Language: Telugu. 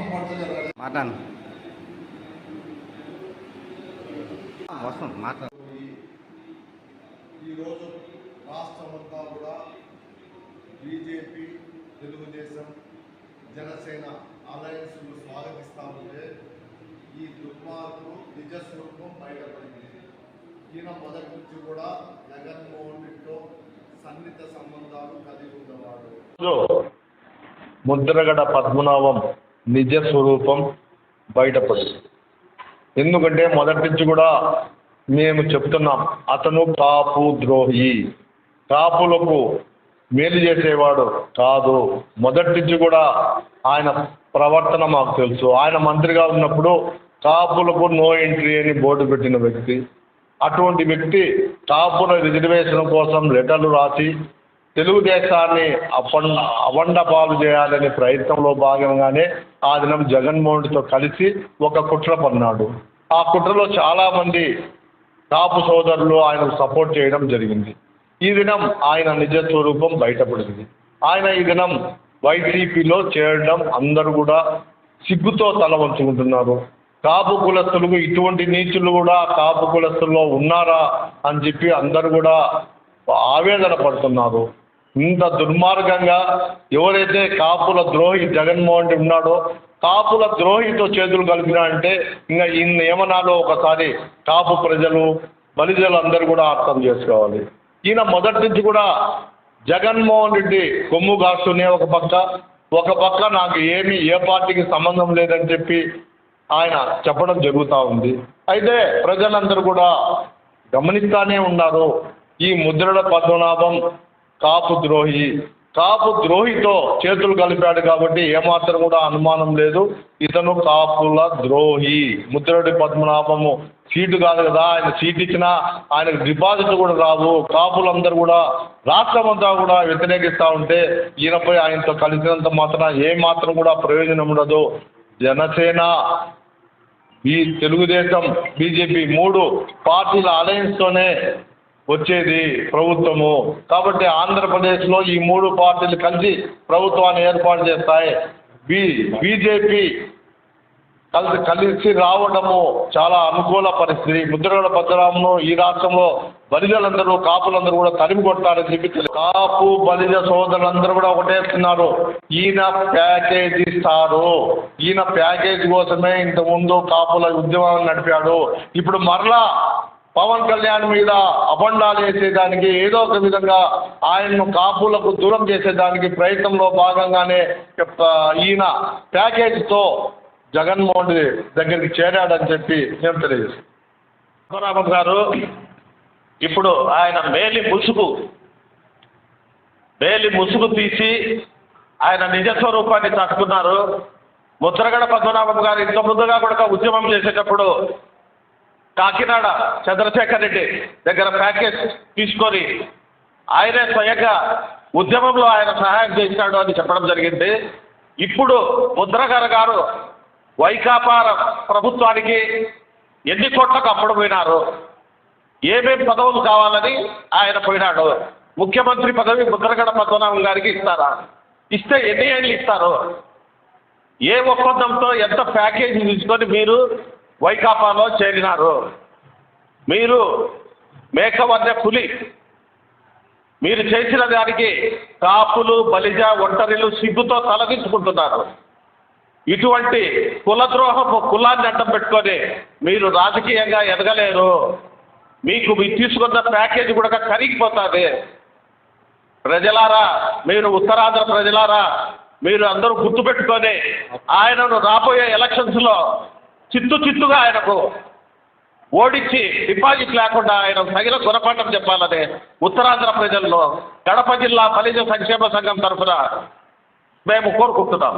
మాట్లాడు. వస్తుంది మాట్లాడు. ఈ- ఈరోజు రాష్ట్రమంతా కూడా బీజేపీ తెలుగుదేశం జనసేన అలయన్స్ను స్వాగతిస్తూ ఉంటే ఈ దుర్మార్గు నిజ స్వరూపం బయటపడింది. ఈయన మొదటి నుంచి కూడా జగన్మోహన్ రెడ్డితో సన్నిహిత సంబంధాలు కలిగి ఉన్నవాడు. ముద్రగడ పద్మనాభం నిజ స్వరూపం బయటపడింది ఎందుకంటే మొదటి నుంచి కూడా మేము చెప్తున్నాం అతను కాపు ద్రోహి. కాపులకు మేలు చేసేవాడు కాదు. మొదటి నుంచి కూడా ఆయన ప్రవర్తన మాకు తెలుసు. ఆయన మంత్రిగా ఉన్నప్పుడు కాపులకు నో ఎంట్రీ అని బోర్డు పెట్టిన వ్యక్తి. అటువంటి వ్యక్తి కాపుల రిజర్వేషన్ కోసం లెటర్లు రాసి తెలుగుదేశాన్ని అపండ అవండపాలు చేయాలనే ప్రయత్నంలో భాగంగానే ఆ దినం జగన్మోహన్ రెడ్డితో కలిసి ఒక కుట్ర పన్నాడు. ఆ కుట్రలో చాలామంది కాపు సోదరులు ఆయనకు సపోర్ట్ చేయడం జరిగింది. ఈ దినం ఆయన నిజ స్వరూపం బయటపడింది. ఆయన ఈ దినం వైసీపీలో చేరడం అందరూ కూడా సిగ్గుతో తల వంచుకుంటున్నారు. కాపు కులస్తులకు ఇటువంటి నీచులు కూడా కాపు కులస్తుల్లో ఉన్నారా అని చెప్పి అందరూ కూడా ఆవేదన పడుతున్నారు. ఇంత దుర్మార్గంగా ఎవరైతే కాపుల ద్రోహి జగన్మోహన్ రెడ్డి ఉన్నాడో కాపుల ద్రోహితో చేతులు కలిపినా అంటే ఇంకా ఈయన ఏమనాలో ఒకసారి కాపు ప్రజలు బలిజలు అందరూ కూడా అర్థం చేసుకోవాలి. ఈయన మొదటి నుంచి కూడా జగన్మోహన్ రెడ్డి కొమ్ము కాస్తూనే ఒక పక్క ఒక పక్క నాకు ఏమి ఏ పార్టీకి సంబంధం లేదని చెప్పి ఆయన చెప్పడం జరుగుతూ ఉంది. అయితే ప్రజలందరూ కూడా గమనిస్తానే ఉన్నారు. ఈ ముద్రల పద్మనాభం కాపు ద్రోహి. కాపు ద్రోహితో చేతులు కలిపాడు కాబట్టి ఏమాత్రం కూడా అనుమానం లేదు. ఇతను కాపుల ద్రోహి. ముద్రడి పద్మనాభము. సీటు కాదు కదా ఆయన సీట్ ఇచ్చినా ఆయనకు డిపాజిట్ కూడా రావు. కాపులందరూ కూడా రాష్ట్రం అంతా కూడా వ్యతిరేకిస్తూ ఉంటే ఈయనపై ఆయనతో కలిసినంత మాత్రం ఏ మాత్రం కూడా ప్రయోజనం ఉండదు. జనసేన ఈ తెలుగుదేశం బీజేపీ మూడు పార్టీల అలయన్స్తోనే వచ్చేది ప్రభుత్వము. కాబట్టి ఆంధ్రప్రదేశ్లో ఈ మూడు పార్టీలు కలిసి ప్రభుత్వాన్ని ఏర్పాటు చేస్తాయి. బీ బీజేపీ కలిసి కలిసి రావడము చాలా అనుకూల పరిస్థితి. ముద్రగడ భద్రామును ఈ రాష్ట్రంలో బలిజలందరూ కాపులందరూ కూడా తరిమి కొట్టారని చెప్పి కాపు బలిజ సోదరులందరూ కూడా ఒకటేస్తున్నారు. ఈయన ప్యాకేజ్ ఇస్తారు. ఈయన ప్యాకేజ్ కోసమే ఇంతకుముందు కాపుల ఉద్యమాలు నడిపాడు. ఇప్పుడు మరలా పవన్ కళ్యాణ్ మీద అబండాలు వేసేదానికి ఏదో ఒక విధంగా ఆయన్ను కాపులకు దూరం చేసేదానికి ప్రయత్నంలో భాగంగానే ఈయన ప్యాకేజీతో జగన్మోహన్ రెడ్డి దగ్గరికి చేరాడని చెప్పి నేను తెలియజేస్తాను. పద్మనాభం గారు ఇప్పుడు ఆయన మేలి ముసుగు మేలి ముసుగు తీసి ఆయన నిజ స్వరూపాన్ని తట్టుకున్నారు ముద్రగడ పద్మనాభం గారు ఇంత ముందుగా కూడా ఉద్యమం చేసేటప్పుడు కాకినాడ చంద్రశేఖర్ రెడ్డి దగ్గర ప్యాకేజ్ తీసుకొని ఆయనే స్వయంగా ఉద్యమంలో ఆయన సహాయం చేశాడు అని చెప్పడం జరిగింది. ఇప్పుడు ముద్రగడ గారు వైకాపా ప్రభుత్వానికి ఎన్ని కోట్లకు అప్పుడు పోయినారు? ఏమేమి పదవులు కావాలని ఆయన పోయినాడు? ముఖ్యమంత్రి పదవి ముద్రగడ పద్మనాభం గారికి ఇస్తారా? ఇస్తే ఎన్ని ఏళ్ళు ఇస్తారు? ఏ ఒప్పందంతో ఎంత ప్యాకేజీ తీసుకొని మీరు వైకాపాలో చేరినారు. మీరు మేకవర్ణ పులి. మీరు చేసిన దానికి కాపులు బలిజ ఒంటరిలు సిగ్గుతో తలదించుకుంటున్నారు. ఇటువంటి కులద్రోహపు కులాన్ని అడ్డం పెట్టుకొని మీరు రాజకీయంగా ఎదగలేరు. మీకు మీరు తీసుకున్న ప్యాకేజ్ కూడా కరిగిపోతుంది. ప్రజలారా మీరు ఉత్తరాంధ్ర ప్రజలారా మీరు అందరూ గుర్తుపెట్టుకొని ఆయనను రాబోయే ఎలక్షన్స్లో చిత్తు చిత్తుగా ఆయనకు ఓడించి డిపాజిట్ లేకుండా ఆయన తగిన గుణపాఠం చెప్పాలని ఉత్తరాంధ్ర ప్రజల్లో కడప జిల్లా ఫలిజ సంక్షేమ సంఘం తరఫున మేము కోరుకుంటున్నాము.